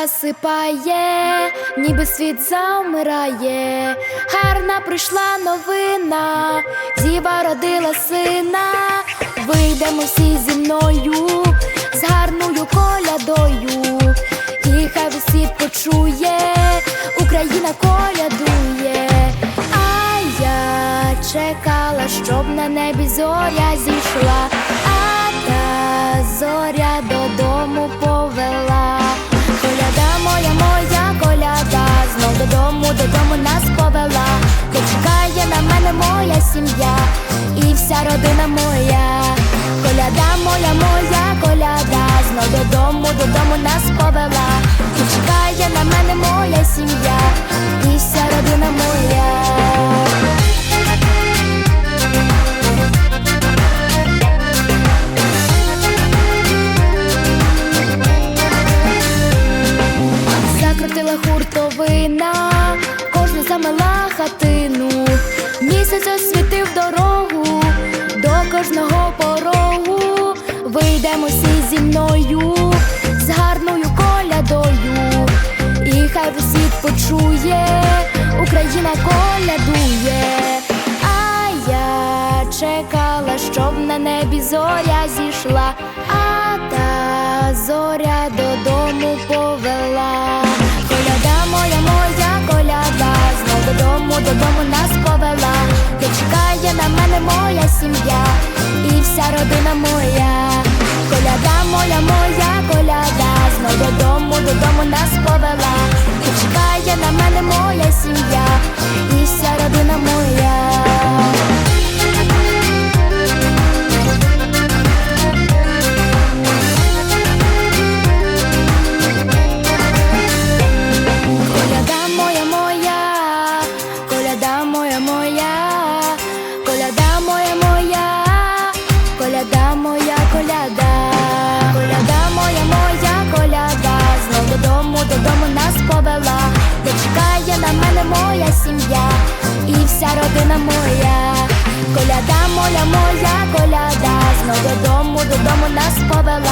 засипає, ніби світ завмирає, гарна прийшла новина, діва родила сина, вийдемо всі зі мною, з гарною колядою, і хай світ почує, Україна колядує, а я чекала, щоб на небі зоря зійшла, моя сім'я і вся родина моя. Коляда моя, моя коляда, знов додому, додому нас повела. Де чекає на мене моя сім'я і вся родина моя. Закрутила хуртовина, освітив дорогу до кожного порогу. Вийдемо всі зі мною з гарною колядою, і хай весь почує, Україна колядує, а я чекала, щоб на небі зоря зійшла, а та зоря додому повела. Коляда моя, моя коляда, знов додому, додому нас повела. Чекає на мене моя сім'я і вся родина моя. Коляда моя, моя коляда, знов додому, додому нас повела. і чекає на мене моя сім'я і вся родина моя. Нас де чекає на мене моя сім'я. І вся родина моя. Коляда моя моя коляда, знову додому, додому нас повела,